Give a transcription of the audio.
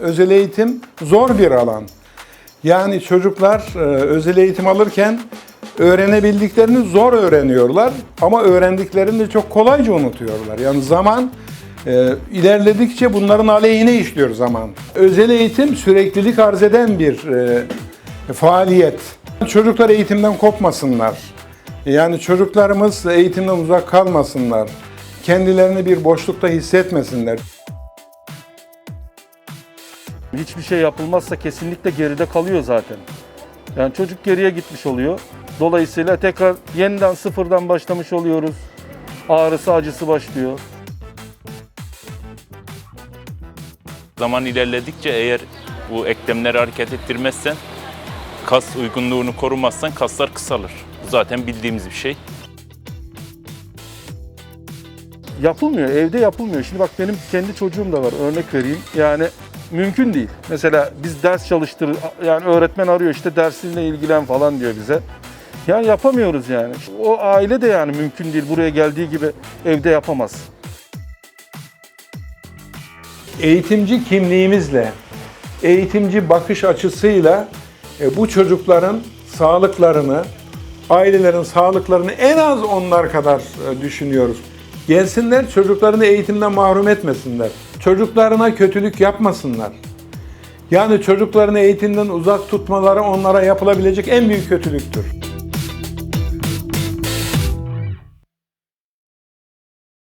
Özel eğitim zor bir alan. Yani çocuklar e, özel eğitim alırken öğrenebildiklerini zor öğreniyorlar ama öğrendiklerini de çok kolayca unutuyorlar. Yani zaman e, ilerledikçe bunların aleyhine işliyor zaman. Özel eğitim süreklilik arz eden bir e, faaliyet. Çocuklar eğitimden kopmasınlar. Yani çocuklarımız eğitimden uzak kalmasınlar. Kendilerini bir boşlukta hissetmesinler. Hiçbir şey yapılmazsa kesinlikle geride kalıyor zaten. Yani çocuk geriye gitmiş oluyor. Dolayısıyla tekrar yeniden sıfırdan başlamış oluyoruz. Ağrısı acısı başlıyor. Zaman ilerledikçe eğer bu eklemleri hareket ettirmezsen, kas uygunluğunu korumazsan kaslar kısalır. Bu zaten bildiğimiz bir şey. Yapılmıyor, evde yapılmıyor. Şimdi bak benim kendi çocuğum da var, örnek vereyim. Yani mümkün değil. Mesela biz ders çalıştır, yani öğretmen arıyor işte dersinle ilgilen falan diyor bize. Yani yapamıyoruz yani. O aile de yani mümkün değil. Buraya geldiği gibi evde yapamaz. eğitimci kimliğimizle, eğitimci bakış açısıyla e, bu çocukların sağlıklarını, ailelerin sağlıklarını en az onlar kadar e, düşünüyoruz. Gelsinler çocuklarını eğitimden mahrum etmesinler. Çocuklarına kötülük yapmasınlar. Yani çocuklarını eğitimden uzak tutmaları onlara yapılabilecek en büyük kötülüktür.